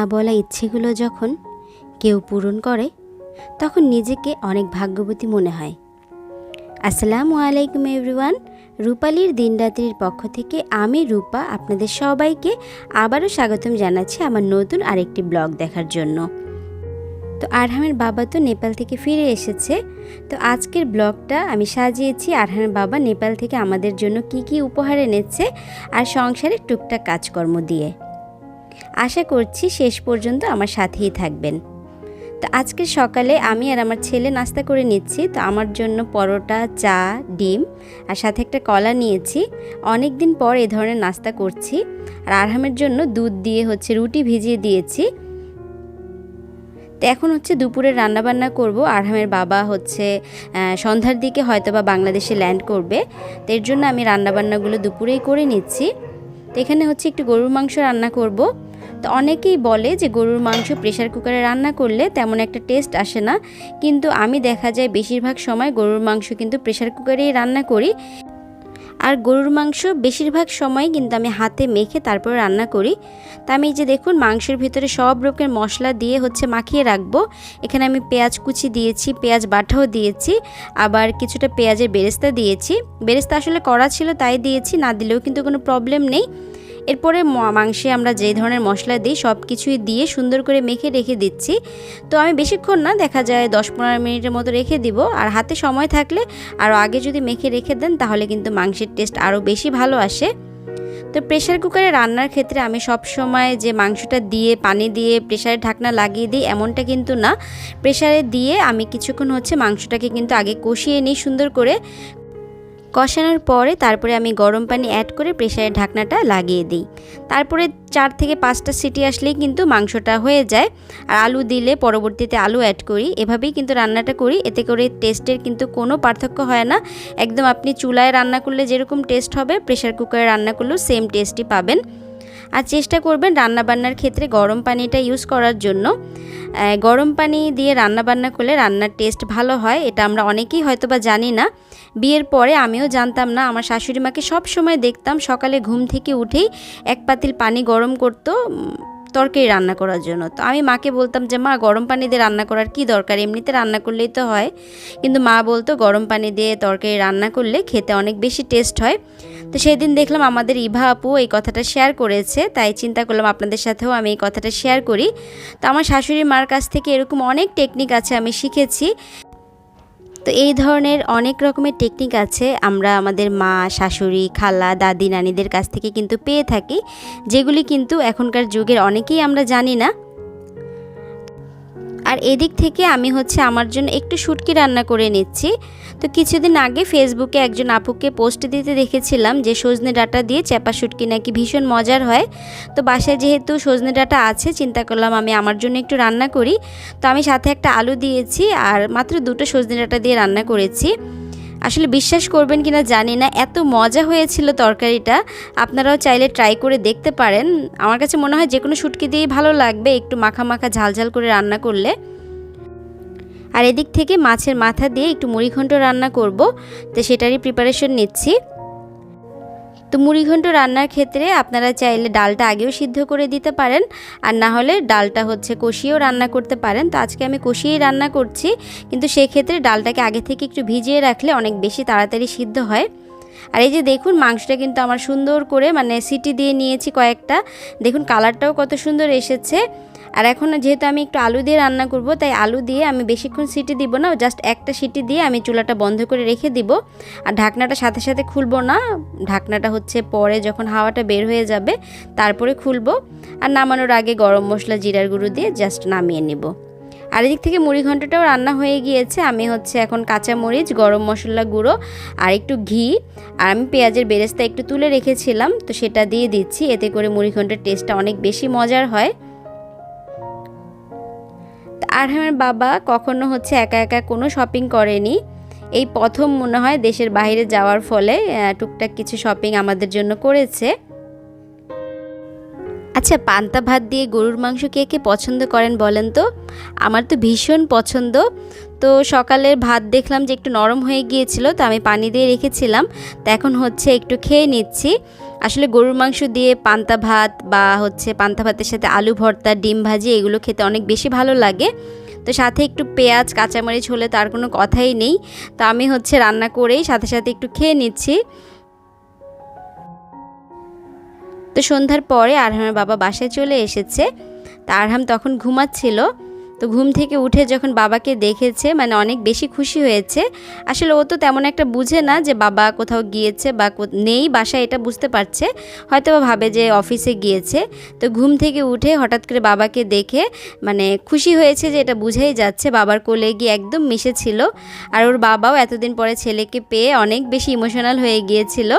না বলা ইচ্ছেগুলো যখন কেউ পূরণ করে, তখন নিজেকে অনেক ভাগ্যবতী মনে হয়। আসসালামু আলাইকুম এভরিওয়ান, রূপালীর দিনরাত্রির পক্ষ থেকে আমি রূপা আপনাদের সবাইকে আবারও স্বাগতম জানাচ্ছি আমার নতুন আরেকটি ব্লগ দেখার জন্য। তো আরহামের বাবা তো নেপাল থেকে ফিরে এসেছে, তো আজকের ব্লগটা আমি সাজিয়েছি আরহামের বাবা নেপাল থেকে আমাদের জন্য কি কি উপহার এনেছে আর সংসারের টুকটাক কাজকর্ম দিয়ে। আশা করছি শেষ পর্যন্ত আমার সাথেই থাকবেন। তো আজকে সকালে আমি আর আমার ছেলে নাস্তা করে নিচ্ছি। তো আমার জন্য পরোটা, চা, ডিম আর সাথে একটা কলা নিয়েছি। অনেক দিন পর এ ধরনের নাস্তা করছি। আর আরহামের জন্য দুধ দিয়ে হচ্ছে রুটি ভিজিয়ে দিয়েছি। তো এখন হচ্ছে দুপুরে রান্নাবান্না করব। আরহামের বাবা হচ্ছে সন্ধ্যার দিকে হয়তো বা বাংলাদেশে ল্যান্ড করবে। তো এর জন্য আমি রান্নাবান্নাগুলো দুপুরেই করে নিচ্ছি। তো এখানে হচ্ছে একটু গরুর মাংস রান্না করব। তো অনেকেই বলে যে গরুর মাংস প্রেশার কুকারে রান্না করলে তেমন একটা টেস্ট আসে না। কিন্তু আমি দেখা যায় বেশিরভাগ সময় গরুর মাংস কিন্তু প্রেশার কুকারেই রান্না করি। আর গরুর মাংস বেশিরভাগ সময় কিন্তু আমি হাতে মেখে তারপর রান্না করি। তা আমি যে দেখুন, মাংসের ভিতরে সব রকমের মশলা দিয়ে হচ্ছে মাখিয়ে রাখব। এখানে আমি পেঁয়াজ কুচি দিয়েছি, পেঁয়াজ বাটাও দিয়েছি, আবার কিছুটা পেঁয়াজের বেরেস্তা দিয়েছি। বেরেস্তা আসলে করা ছিল তাই দিয়েছি, না দিলেও কিন্তু কোনো প্রবলেম নেই। এরপরে মাংসে আমরা যে ধরনের মশলা দিই সব কিছুই দিয়ে সুন্দর করে মেখে রেখে দিচ্ছি। তো আমি বেশিক্ষণ না, দেখা যায় দশ পনেরো মিনিটের মতো রেখে দিব। আর হাতে সময় থাকলে আরও আগে যদি মেখে রেখে দেন, তাহলে কিন্তু মাংসের টেস্ট আরও বেশি ভালো আসে। তো প্রেশার কুকারে রান্নার ক্ষেত্রে আমি সব সময় যে মাংসটা দিয়ে, পানি দিয়ে প্রেশারে ঢাকনা লাগিয়ে দিই, এমনটা কিন্তু না। প্রেশারে দিয়ে আমি কিছুক্ষণ হচ্ছে মাংসটাকে কিন্তু আগে কষিয়ে নিই সুন্দর করে। কষানোর পরে তারপরে আমি গরম পানি অ্যাড করে প্রেশারের ঢাকনাটা লাগিয়ে দিই। তারপরে চার থেকে পাঁচটা সিটি আসলেই কিন্তু মাংসটা হয়ে যায়। আর আলু দিলে পরবর্তীতে আলু অ্যাড করি। এভাবেই কিন্তু রান্নাটা করি। এতে করে টেস্টের কিন্তু কোনো পার্থক্য হয় না। একদম আপনি চুলায় রান্না করলে যেরকম টেস্ট হবে প্রেশার কুকারে রান্না করলেও সেম টেস্টই পাবেন। আর চেষ্টা করবেন রান্নাবান্নার ক্ষেত্রে গরম পানিটা ইউজ করার জন্য। গরম পানি দিয়ে রান্নাবান্না করলে রান্নার টেস্ট ভালো হয়। এটা আমরা অনেকেই হয়তো বা জানি না। বিয়ের পরে আমিও জানতাম না, আমার শাশুড়ি মাকে সব সময় দেখতাম, সকালে ঘুম থেকে উঠেই এক পাতিল পানি গরম করতো তরকারি রান্না করার জন্য। তো আমি মাকে বলতাম যে, মা, গরম পানি দিয়ে রান্না করার কি দরকার? এমনিতে রান্না করলেই তো হয়। কিন্তু মা বলতো, গরম পানি দিয়ে তরকারি রান্না করলে খেতে অনেক বেশি টেস্ট হয়। তো সেদিন দেখলাম আমাদের ইভা আপু এই কথাটা শেয়ার করেছে, তাই চিন্তা করলাম আপনাদের সাথেও আমি এই কথাটা শেয়ার করি। তো আমার শাশুড়ি মার কাছ থেকে এরকম অনেক টেকনিক আছে আমি শিখেছি। তো এই ধরনের অনেক রকমের টেকনিক আছে। আমরা আমাদের মা, শাশুড়ি, খালা, দাদি, নানিদের কাছ থেকে কিন্তু পেয়ে থাকি। যেগুলি কিন্তু এখনকার যুগের অনেকেই আমরা জানি না। আর এদিক থেকে আমি হচ্ছে আমার জন্য একটু শুটকি রান্না করে নিচ্ছি। তো কিছুদিন আগে ফেসবুকে একজন আপুকে পোস্ট দিতে দেখেছিলাম যে সজনে ডাটা দিয়ে চেপা শুটকি নাকি ভীষণ মজার হয়। তো বাসায় যেহেতু সজনে ডাটা আছে, চিন্তা করলাম আমি আমার জন্য একটু রান্না করি। তো আমি সাথে একটা আলু দিয়েছি আর মাত্র দুটো সজনে ডাটা দিয়ে রান্না করেছি। আসলে বিশ্বাস করবেন কিনা জানি না। এত মজা হয়েছিল তরকারিটা। আপনারাও চাইলে ট্রাই করে দেখতে পারেন। আমার কাছে মনে হয় যে কোনো শুটকি দিয়েই ভালো লাগবে একটু মাখা মাখা ঝালঝাল করে রান্না করলে। আর এদিক থেকে মাছের মাথা দিয়ে একটু মুড়িঘণ্ট রান্না করব। তো সেটারই প্রিপারেশন নিচ্ছি। তো মুড়িঘণ্ট রান্নার ক্ষেত্রে আপনারা চাইলে ডালটা আগেও সিদ্ধ করে দিতে পারেন, আর না হলে ডালটা হচ্ছে কষিয়েও রান্না করতে পারেন। তো আজকে আমি কষিয়েই রান্না করছি, কিন্তু সেক্ষেত্রে ডালটাকে আগে থেকে একটু ভিজিয়ে রাখলে অনেক বেশি তাড়াতাড়ি সিদ্ধ হয়। আর এই যে দেখুন, মাংসটা কিন্তু আমার সুন্দর করে মানে সিটি দিয়ে নিয়েছি কয়েকটা। দেখুন, কালারটাও কত সুন্দর এসেছে। আর এখন যেহেতু আমি একটু আলু দিয়ে রান্না করব, তাই আলু দিয়ে আমি বেশিক্ষণ সিটি দিব না, জাস্ট একটা সিটি দিয়ে আমি চুলাটা বন্ধ করে রেখে দিব। আর ঢাকনাটা সাথে সাথে খুলবো না, ঢাকনাটা হচ্ছে পরে যখন হাওয়াটা বের হয়ে যাবে তারপরে খুলবো। আর নামানোর আগে গরম মশলা, জিরার গুঁড়ো দিয়ে জাস্ট নামিয়ে নেব। আর এদিক থেকে মুড়ি ঘন্টটাও রান্না হয়ে গিয়েছে, আমি হচ্ছে এখন কাঁচা মরিচ, গরম মশলা গুঁড়ো আর একটু ঘি। আর আমি পেঁয়াজের বেরেস্তা একটু তুলে রেখেছিলাম, তো সেটা দিয়ে দিচ্ছি, এতে করে মুড়ি ঘন্টের টেস্টটা অনেক বেশি মজার হয়। আর আমার বাবা কখনো হচ্ছে একা একা কোনো শপিং করেনি। এই প্রথম মনে হয় দেশের বাইরে যাওয়ার ফলে টুকটাক কিছু শপিং আমাদের জন্য করেছে। আচ্ছা পান্তা ভাত দিয়ে গরুর মাংস কে কে পছন্দ করেন বলেন তো? আমার তো ভীষণ পছন্দ। তো সকালের ভাত দেখলাম যে একটু নরম হয়ে গিয়েছিল, তো আমি পানি দিয়ে রেখেছিলাম। তো এখন হচ্ছে একটু খেয়ে নিচ্ছি। আসলে গরুর মাংস দিয়ে পান্তা ভাত বা হচ্ছে পান্তা ভাতের সাথে আলু ভর্তা, ডিম ভাজি এগুলো খেতে অনেক বেশি ভালো লাগে। তো সাথে একটু পেঁয়াজ, কাঁচামরিচ হলে তার কোনো কথাই নেই। তো আমি হচ্ছে রান্না করেই সাথে সাথে একটু খেয়ে নিচ্ছি। তো সন্ধ্যার পরে আরহামের বাবা বাসায় চলে এসেছে। তা আরহাম তখন ঘুমাচ্ছিল। তো ঘুম থেকে উঠে যখন বাবাকে দেখেছে মানে অনেক বেশি খুশি হয়েছে। আসলে ও তো তেমন একটা বুঝে না যে বাবা কোথাও গিয়েছে বা নেই, বাসায় এটা বুঝতে পারছে। হয়তো ভাবে যে অফিসে গিয়েছে। তো ঘুম থেকে উঠে হঠাৎ করে বাবাকে দেখে মানে খুশি হয়েছে যে এটা বুঝেই যাচ্ছে, বাবার কোলে গিয়ে একদম মিশেছিল। আর ওর বাবাও এতদিন পরে ছেলেকে পেয়ে অনেক বেশি ইমোশনাল হয়ে গিয়েছিল।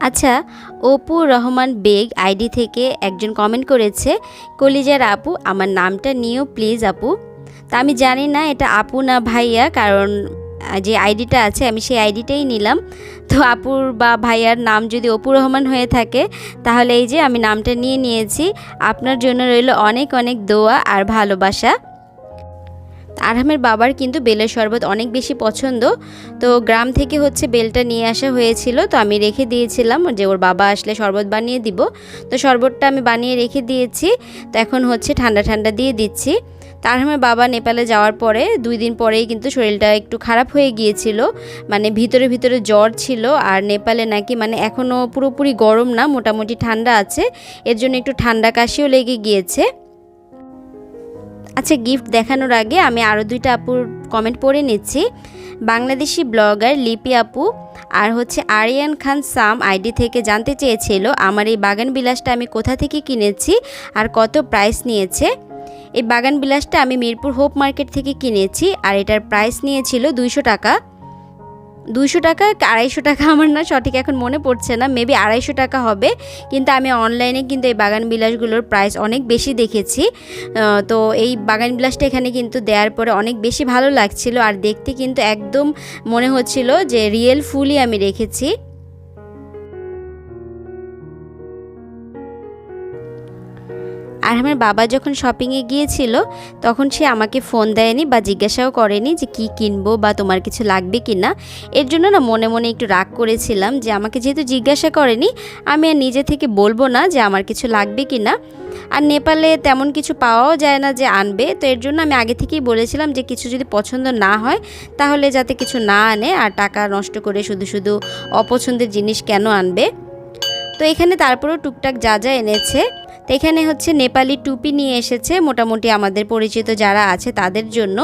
আচ্ছা অপু রহমান বেগ আইডি থেকে একজন কমেন্ট করেছে, কলিজার আপু, আমার নামটা নিও প্লিজ আপু। তা আমি জানি না, এটা আপু না ভাইয়া, কারণ যে আইডিটা আছে আমি সেই আইডিটাই নিলাম। তো আপুর বা ভাইয়ার নাম যদি অপু রহমান হয়ে থাকে, তাহলে এই যে আমি নামটা নিয়ে নিয়েছি। আপনার জন্য রইল অনেক অনেক দোয়া আর ভালোবাসা। আরহামের বাবার কিন্তু বেলের শরবত অনেক বেশি পছন্দ। তো গ্রাম থেকে হচ্ছে বেলটা নিয়ে আসা হয়েছিল। তো আমি রেখে দিয়েছিলাম যে ওর বাবা আসলে শরবত বানিয়ে দিব। তো শরবতটা আমি বানিয়ে রেখে দিয়েছি। তো এখন হচ্ছে ঠান্ডা ঠান্ডা দিয়ে দিচ্ছি। তারহামের বাবা নেপালে যাওয়ার পরে দুই দিন পরেই কিন্তু শরীরটা একটু খারাপ হয়ে গিয়েছিল। মানে ভিতরে ভিতরে জ্বর ছিল। আর নেপালে নাকি মানে এখনও পুরোপুরি গরম না, মোটামুটি ঠান্ডা আছে। এর জন্য একটু ঠান্ডা কাশিও লেগে গিয়েছে। আচ্ছা গিফট দেখানোর আগে আমি আরও দুইটা আপুর কমেন্ট পড়ে নিচ্ছি। বাংলাদেশি ব্লগার লিপি আপু আর হচ্ছে আরিয়ান খান সাম আইডি থেকে জানতে চেয়েছিল, আমার এই বাগান বিলাসটা আমি কোথা থেকে কিনেছি আর কত প্রাইস নিয়েছে? এই বাগান বিলাসটা আমি মিরপুর হোপ মার্কেট থেকে কিনেছি আর এটার প্রাইস নিয়েছিল দুইশো টাকা। দুইশো টাকা, আড়াইশো টাকা আমার না সঠিক এখন মনে পড়ছে না মেবি আড়াইশো টাকা হবে। কিন্তু আমি অনলাইনে কিন্তু এই বাগান বিলাসগুলোর প্রাইস অনেক বেশি দেখেছি। তো এই বাগান বিলাসটা এখানে কিন্তু দেওয়ার পরে অনেক বেশি ভালো লাগছিল। আর দেখতে কিন্তু একদম মনে হচ্ছিল যে রিয়েল ফুলই আমি রেখেছি। আর আমার বাবা যখন শপিংয়ে গিয়েছিল, তখন সে আমাকে ফোন দেয়নি বা জিজ্ঞাসাও করেনি যে কি কিনবো বা তোমার কিছু লাগবে কি না এর জন্য না মনে মনে একটু রাগ করেছিলাম যে আমাকে যেহেতু জিজ্ঞাসা করেনি, আমি আর নিজে থেকে বলব না যে আমার কিছু লাগবে কি না আর নেপালে তেমন কিছু পাওয়াও যায় না যে আনবে, তো এর জন্য আমি আগে থেকেই বলেছিলাম যে কিছু যদি পছন্দ না হয়, তাহলে যাতে কিছু না আনে আর টাকা নষ্ট করে শুধু শুধু অপছন্দের জিনিস কেন আনবে। তো এখানে তারপরেও টুকটাক যা যা এনেছে তো এখানে হচ্ছে নেপালি টুপি নিয়ে এসেছে মোটামুটি আমাদের পরিচিত যারা আছে তাদের জন্য।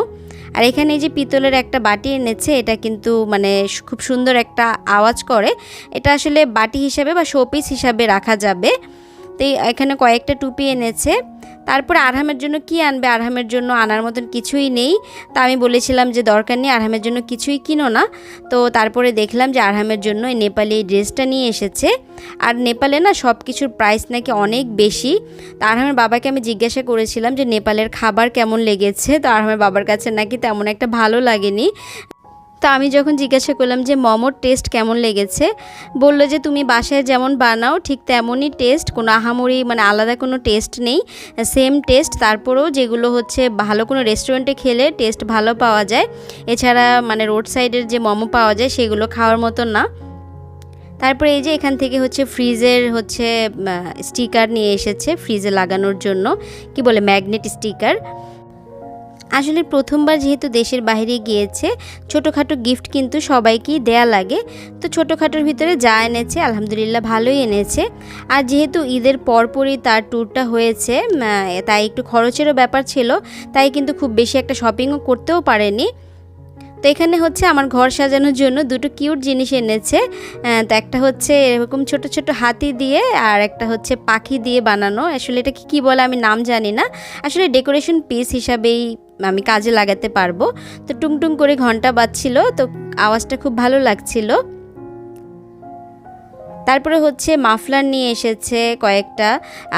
আর এখানে যে পিতলের একটা বাটি এনেছে, এটা কিন্তু মানে খুব সুন্দর একটা আওয়াজ করে। এটা আসলে বাটি হিসাবে বা শোপিস হিসাবে রাখা যাবে। তো এখানে কয়েকটা টুপি এনেছে। তারপরে আরহামের জন্য কি আনবে? আরহামের জন্য আনার মতন কিছুই নেই। তা আমি বলেছিলাম যে দরকার নেই, আরহামের জন্য কিছুই কিনো না। তো তারপরে দেখলাম যে আরহামের জন্য এই নেপালি এই ড্রেসটা নিয়ে এসেছে। আর নেপালে না সব কিছুর প্রাইস নাকি অনেক বেশি। তো আরহামের বাবাকে আমি জিজ্ঞাসা করেছিলাম যে নেপালের খাবার কেমন লেগেছে? তো আরহামের বাবার কাছে নাকি তেমন একটা ভালো লাগেনি। তো আমি যখন জিজ্ঞাসা করলাম যে, মোমোর টেস্ট কেমন লেগেছে? বলল যে, তুমি বাসায় যেমন বানাও, ঠিক তেমনই টেস্ট। কোনো আহামরি মানে আলাদা কোনো টেস্ট নেই। Same test. তারপরেও যেগুলো হচ্ছে, ভালো কোনো রেস্টুরেন্টে খেলে টেস্ট ভালো পাওয়া যায়। এছাড়া মানে রোড সাইডের যে মোমো পাওয়া যায়, সেগুলো খাওয়ার মতো না। তারপরে এই যে, এখান থেকে হচ্ছে ফ্রিজের হচ্ছে স্টিকার নিয়ে এসেছে, ফ্রিজে লাগানোর জন্য। কি বলে? Magnet sticker. আসলে প্রথমবার যেহেতু দেশের বাইরে গিয়েছে, ছোটোখাটো গিফট কিন্তু সবাইকেই দেয়া লাগে। তো ছোটোখাটোর ভিতরে যা এনেছে, আলহামদুলিল্লাহ ভালোই এনেছে। আর যেহেতু ঈদের পরপরই তার ট্যুরটা হয়েছে তাই একটু খরচেরও ব্যাপার ছিল, তাই কিন্তু খুব বেশি একটা শপিংও করতেও পারেনি। তো এখানে হচ্ছে আমার ঘর সাজানোর জন্য দুটো কিউট জিনিস এনেছে। তো একটা হচ্ছে এরকম ছোট ছোট হাতি দিয়ে আর একটা হচ্ছে পাখি দিয়ে বানানো। আসলে এটা কি বলে আমি নাম জানি না। আসলে ডেকোরেশন পিস হিসাবেই আমি কাজে লাগাতে পারব। তো টুংটুং করে ঘণ্টা বাজছিল, তো আওয়াজটা খুব ভালো লাগছিল। তারপরে হচ্ছে মাফলার নিয়ে এসেছে কয়েকটা,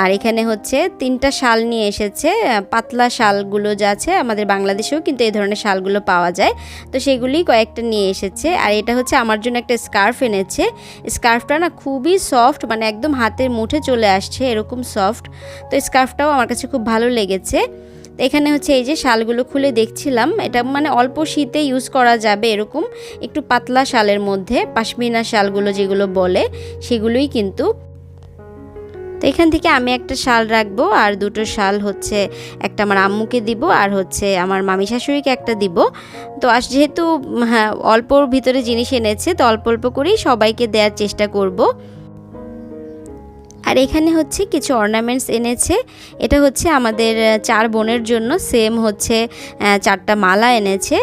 আর এখানে হচ্ছে তিনটা শাল নিয়ে এসেছে পাতলা শালগুলো যা আছে আমাদের বাংলাদেশেও কিন্তু এই ধরনের শালগুলো পাওয়া যায়। তো সেগুলি কয়েকটা নিয়ে এসেছে, আর এটা হচ্ছে আমার জন্য একটা স্কার্ফ এনেছে। স্কার্ফটা না খুবই সফট মানে একদম হাতের মুঠে চলে আসছে এরকম সফট। তো স্কার্ফটাও আমার কাছে খুব ভালো লেগেছে। তো এখানে হচ্ছে এই যে শালগুলো খুলে দেখছিলাম। এটা মানে অল্প শীতে ইউজ করা যাবে এরকম। একটু পাতলা শালের মধ্যে পাশমিনা শালগুলো যেগুলো বলে, সেগুলোই কিন্তু। তো এখান থেকে আমি একটা শাল রাখব আর দুটো শাল হচ্ছে একটা আমার আম্মুকে দিব আর হচ্ছে আমার মামি শাশুড়িকে একটা দিব। তো আস যেহেতু হ্যাঁ অল্পর ভিতরে জিনিস এনেছে, তো অল্প অল্প করেই সবাইকে দেওয়ার চেষ্টা করব। আর এখানে হচ্ছে কিছু অর্নামেন্টস এনেছে। এটা হচ্ছে আমাদের চার বোনের জন্য। সেম হচ্ছে চারটা মালা এনেছে।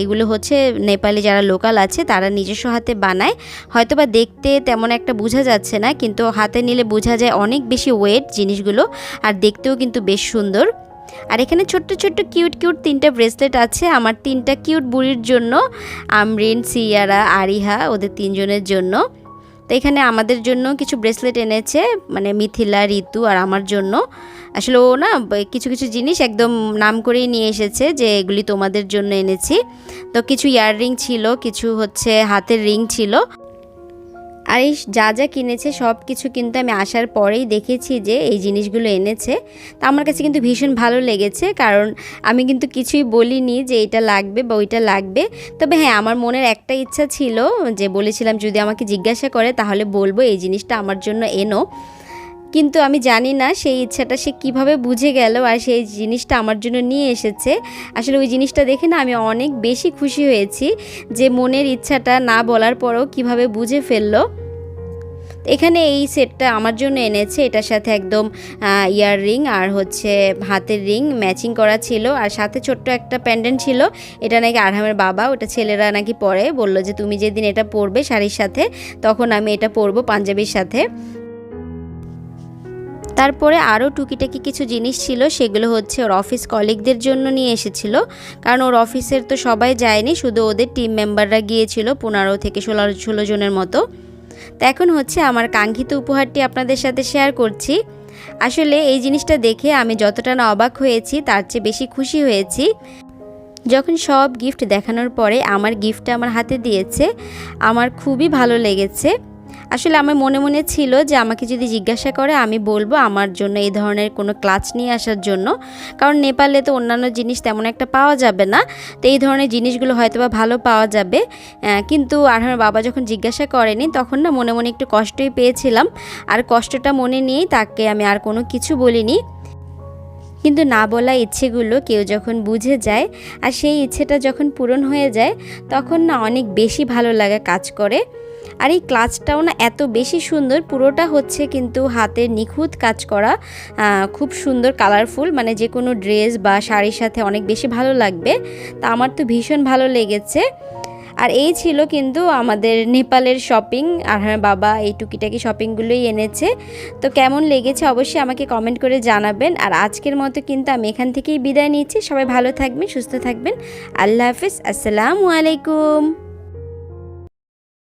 এগুলো হচ্ছে নেপালি যারা লোকাল আছে, তারা নিজস্ব হাতে বানায়। হয়তো বা দেখতে তেমন একটা বোঝা যাচ্ছে না, কিন্তু হাতে নিলে বোঝা যায় অনেক বেশি ওয়েট জিনিসগুলো, আর দেখতেও কিন্তু বেশ সুন্দর। আর এখানে ছোট্ট ছোট্ট কিউট কিউট তিনটা ব্রেসলেট আছে। আমার তিনটা কিউট বুড়ির জন্য, আমরিন, সিয়ারা, আরিহা, ওদের তিনজনের জন্য। তো এখানে আমাদের জন্য কিছু ব্রেসলেট এনেছে মানে মিথিলা, ঋতু আর আমার জন্য। আসলে ও না কিছু কিছু জিনিস একদম নাম করেই নিয়ে এসেছে যে এগুলি তোমাদের জন্য এনেছি। তো কিছু ইয়াররিং ছিল, কিছু হচ্ছে হাতের রিং ছিল। আর এই যা যা কিনেছে, সব কিছু কিন্তু আমি আসার পরেই দেখেছি যে এই জিনিসগুলো এনেছে। তা আমার কাছে কিন্তু ভীষণ ভালো লেগেছে, কারণ আমি কিন্তু কিছুই বলিনি যে এটা লাগবে বা ওইটা লাগবে। তবে হ্যাঁ আমার মনের একটা ইচ্ছা ছিল যে বলেছিলাম, যদি আমাকে জিজ্ঞাসা করে তাহলে বলব এই জিনিসটা আমার জন্য এনো। কিন্তু আমি জানি না সেই ইচ্ছাটা সে কীভাবে বুঝে গেল আর সেই জিনিসটা আমার জন্য নিয়ে এসেছে। আসলে ওই জিনিসটা দেখে না আমি অনেক বেশি খুশি হয়েছি যে মনের ইচ্ছাটা না বলার পরেও কীভাবে বুঝে ফেলল। এখানে এই সেটটা আমার জন্য এনেছে। এটার সাথে একদম ইয়ার রিং আর হচ্ছে হাতের রিং ম্যাচিং করা ছিল। আর সাথে ছোট্ট একটা প্যান্ডেন্ট ছিল। এটা নাকি আরহামের বাবা, ওটা ছেলেরা নাকি পরে বলল যে, তুমি যেদিন এটা পরবে শাড়ির সাথে, তখন আমি এটা পরবো পাঞ্জাবির সাথে। তারপরে আরও টুকিটাকি কিছু জিনিস ছিল, সেগুলো হচ্ছে ওর অফিস কলিগদের জন্য নিয়ে এসেছিল। কারণ ওর অফিসের তো সবাই যায়নি, শুধু ওদের টিম মেম্বাররা গিয়েছিল, পনেরো থেকে ষোলো ষোলো জনের মতো। তো এখন হচ্ছে আমার কাঙ্ক্ষিত উপহারটি আপনাদের সাথে শেয়ার করছি। আসলে এই জিনিসটা দেখে আমি যতটা না অবাক হয়েছি, তার চেয়ে বেশি খুশি হয়েছি। যখন সব গিফট দেখানোর পরে আমার গিফটটা আমার হাতে দিয়েছে, আমার খুবই ভালো লেগেছে। আসলে আমার মনে মনে ছিল যে আমাকে যদি জিজ্ঞাসা করে, আমি বলব আমার জন্য এই ধরনের কোনো ক্লাচ নিয়ে আসার জন্য। কারণ নেপালে তো অন্যান্য জিনিস তেমন একটা পাওয়া যাবে না। তো এই ধরনের জিনিসগুলো হয়তো বা ভালো পাওয়া যাবে। কিন্তু আর আমার বাবা যখন জিজ্ঞাসা করেনি, তখন না মনে মনে একটু কষ্টই পেয়েছিলাম। আর কষ্টটা মনে নিয়েই তাকে আমি আর কোনো কিছু বলিনি। কিন্তু না বলা ইচ্ছেগুলো কেউ যখন বুঝে যায়, আর সেই ইচ্ছেটা যখন পূরণ হয়ে যায়, তখন না অনেক বেশি ভালো লাগা কাজ করে। আর এই ক্লাচটাও না এত বেশি সুন্দর, পুরোটা হচ্ছে কিন্তু হাতের নিখুঁত কাজ করা খুব সুন্দর কালারফুল মানে যে কোনো ড্রেস বা শাড়ির সাথে অনেক বেশি ভালো লাগবে। তা আমার তো ভীষণ ভালো লেগেছে। আর এই ছিল কিন্তু আমাদের নেপালের শপিং আর হ্যাঁ বাবা এই টুকিটাকি শপিংগুলোই এনেছে। তো কেমন লেগেছে অবশ্যই আমাকে কমেন্ট করে জানাবেন। আর আজকের মতো কিন্তু আমি এখান থেকেই বিদায় নিচ্ছি। সবাই ভালো থাকবেন, সুস্থ থাকবেন। আল্লাহ হাফিজ, আসসালামু আলাইকুম।